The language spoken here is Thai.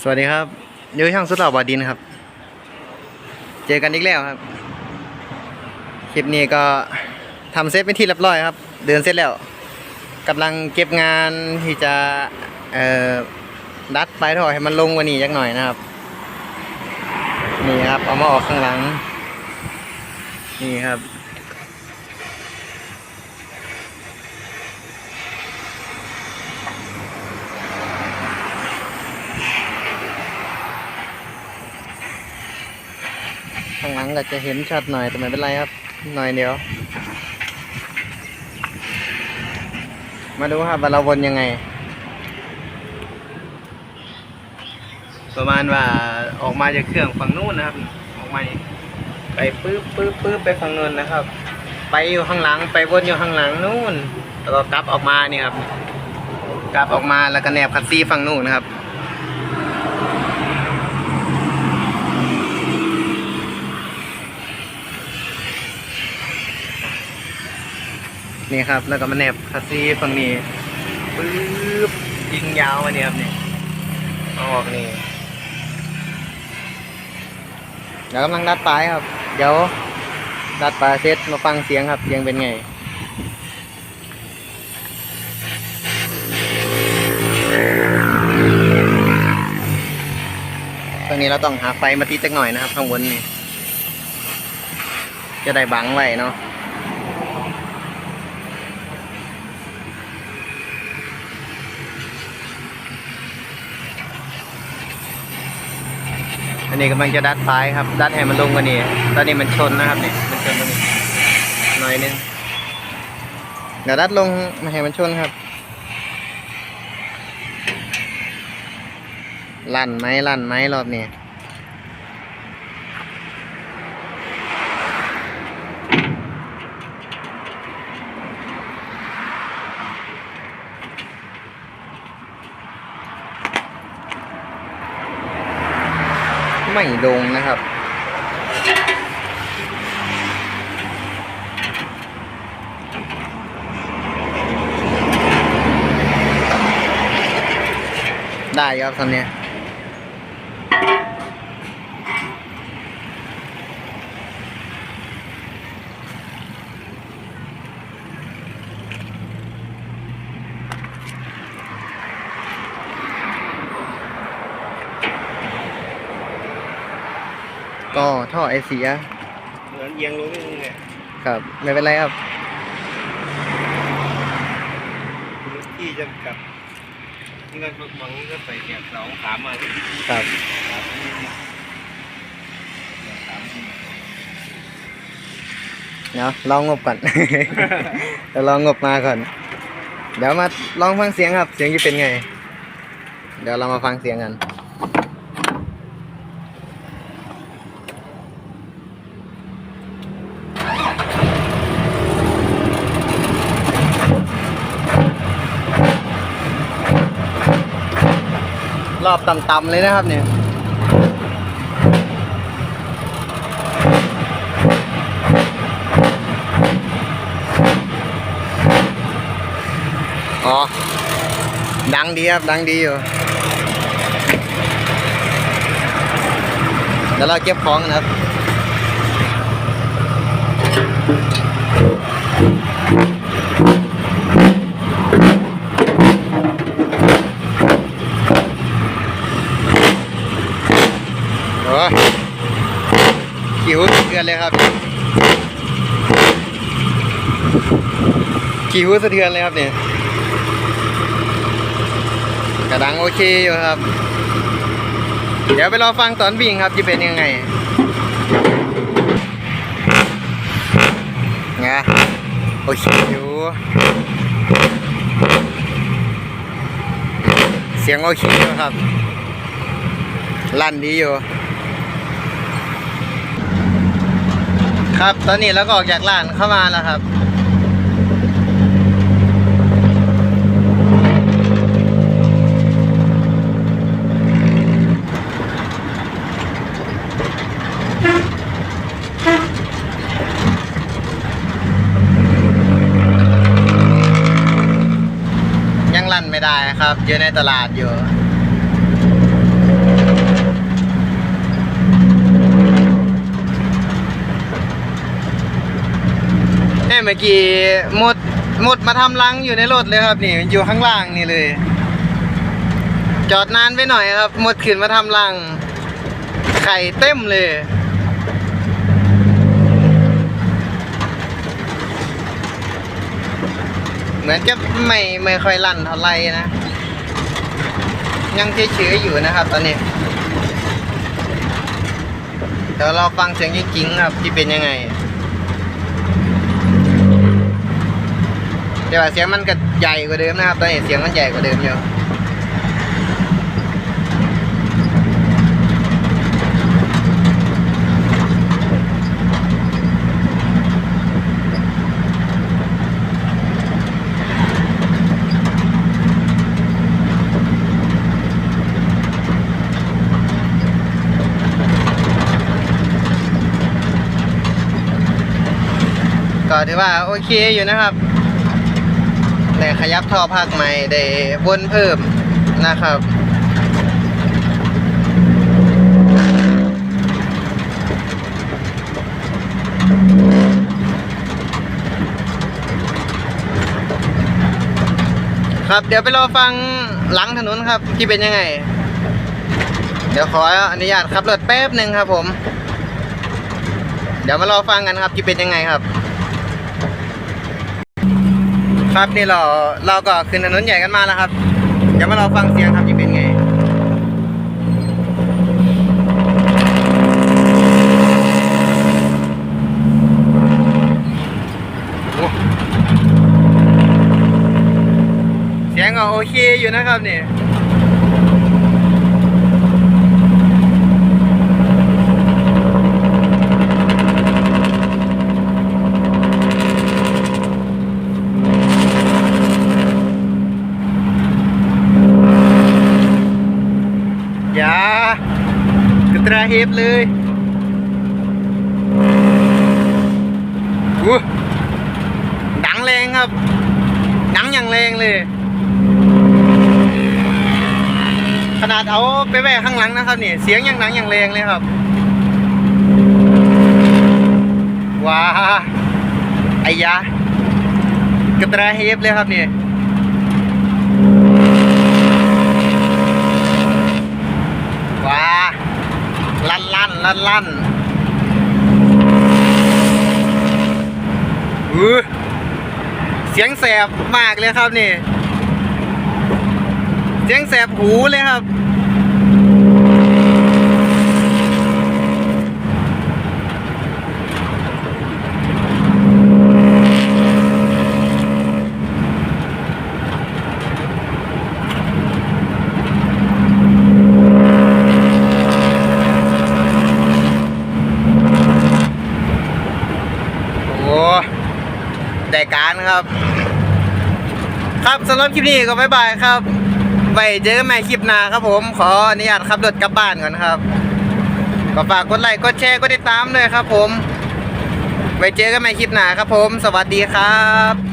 สวัสดีครับยูช่างสุดหล่อบอดินครับ เจอกันอีกแล้วครับ คลิปนี้ก็ทำเซตเป็นที่เรียบร้อยครับ เดินเสร็จแล้วกำลังเก็บงานที่จะเอ่อดัดปลายท่อให้มันลงกว่านี้จักหน่อยนะครับ นี่ครับเอามาออกข้างหลัง นี่ครับ ข้างหลังก็จะเห็นชัดหน่อยแต่ไม่เป็นไรครับ หน่อยเดียว มาดูครับว่าเราวนยังไง ประมาณว่าออกมาจากเครื่องฝั่งนู้นนะครับ ออกมาไปปื๊บปื๊บปื๊บไปฝั่งนู้นนะครับ ไปอยู่ข้างหลังไปวนอยู่ข้างหลังนู่นแล้วก็กลับออกมานี่ครับกลับออกมาแล้วก็แนบคัสซี่ฝั่งนู้นนะครับ นี่ครับ แล้วก็มาแนบคัสซี่ฝั่งนี้ปื๊บยิงยาวมาเนี่ยครับนี่เอออกนี่เดี๋ยวกำลังดัดปลายครับ เดี๋ยวดัดปลายเสร็จมาฟังเสียงครับ เสียงเป็นไงตรงนี้เราต้องหาไฟมาติดจักหน่อยนะครับ ข้างบนนี่จะได้บังไว้เนาะ อันนี้กำลังจะดัดปลายครับ ดัดให้มันลงกว่านี้ ตอนนี้มันชนนะครับนี่มันชนตรงนี้หน่อยนึงเดี๋ยวดัดลงมาให้มันชนครับลั่นไหมลั่นไหมรอบนี้ ไม่ลงนะครับ ได้ครับตอนนี้ ก็ท่อไอเสีย เหมือนเอียงลงนิดนึงเนี่ยครับ ไม่เป็นไรครับ ที่จะกลับนี่ก็หวังก็ใส่แกบสองสามมาครับสามนี่สามเดี๋ยวลองงบก่อน เดี๋ยวลองงบมาก่อน เดี๋ยวมาลองฟังเสียงครับ เสียงจะเป็นไง เดี๋ยวเรามาฟังเสียงกัน อบต่ำๆเลยนะครับเนี่ยอ๋อ ดังดีครับ ดังดีอยู่ เดี๋ยวเราเก็บของนะครับ โอ้ย คิวสะเทือนเลยครับคิวสะเทือนเลยครับเนี่ยกระดังโอเคอยู่ครับ เดี๋ยวไปรอฟังตอนวิ่งครับจะเป็นยังไงไงโอเคอยู่เสียงโอเคอยู่ครับลั่นดีอยู่ ครับ ตอนนี้เราก็ออกจากร้านเข้ามาแล้วครับยังลั่นไม่ได้ครับอยู่ในตลาดอยู่ มื่อกี้หมดหมดมาทำรังอยู่ในรถเลยครับนี่อยู่ข้างล่างนี่เลย จอดนานไปหน่อยครับ หมดขึ้นมาทำรัง ไข่เต็มเลยเหมือนจะไม่ไม่ค่อยลั่นเท่าไหร่นะ ยังเฉยๆอยู่นะครับ ตอนนี้เดี๋ยวเราฟังเสียงจริงๆครับที่เป็นยังไง เดี๋ยวาเสียงมันก็ใหญ่กว่าเดิมนะครับตอนนี้เสียงมันใหญ่กว่าเดิมอยู่ก็ถือว่าโอเคอยู่นะครับ แต่ขยับท่อภาคใหม่ได้วนเพิ่มนะครับครับเดี๋ยวไปรอฟังหลังถนนครับที่เป็นยังไง เดี๋ยวขออนุญาตขับรถแป๊บหนึ่งครับผม เดี๋ยวมารอฟังกันครับที่เป็นยังไงครับ ครับนี่เราเราก็ขึ้นถนนใหญ่กันมาแล้วครับ เดี๋ยวมาราฟังเสียงครับยี่เป็นไงโอ้เสียงก็โอเคอยู่นะครับนี่อย่ากระตรา เฮฟเลยอู้ดังแรงครับดังอย่างแรงเลย ขนาดเอาไปแวะข้างหลังนะครับนี่เสียงอย่างหนังอย่างแรงเลยครับว้าไอ้ยากระตราเฮฟเลยครับนี่ว้า ลั่นลั่นลั่นลั่นอือเสียงแสบมากเลยครับนี่ เสียงแสบหูเลยครับ โอ้ได้การครับ ครับสำหรับคลิปนี้ก็บ๊ายบายครับ ไว้เจอกันใหม่คลิปหน้าครับผม ขออนุญาตขับรถกลับบ้านก่อนครับ ก็ฝากกดไลค์ กดแชร์ กดติดตามด้วยครับผม ไว้เจอกันใหม่คลิปหน้าครับผม สวัสดีครับ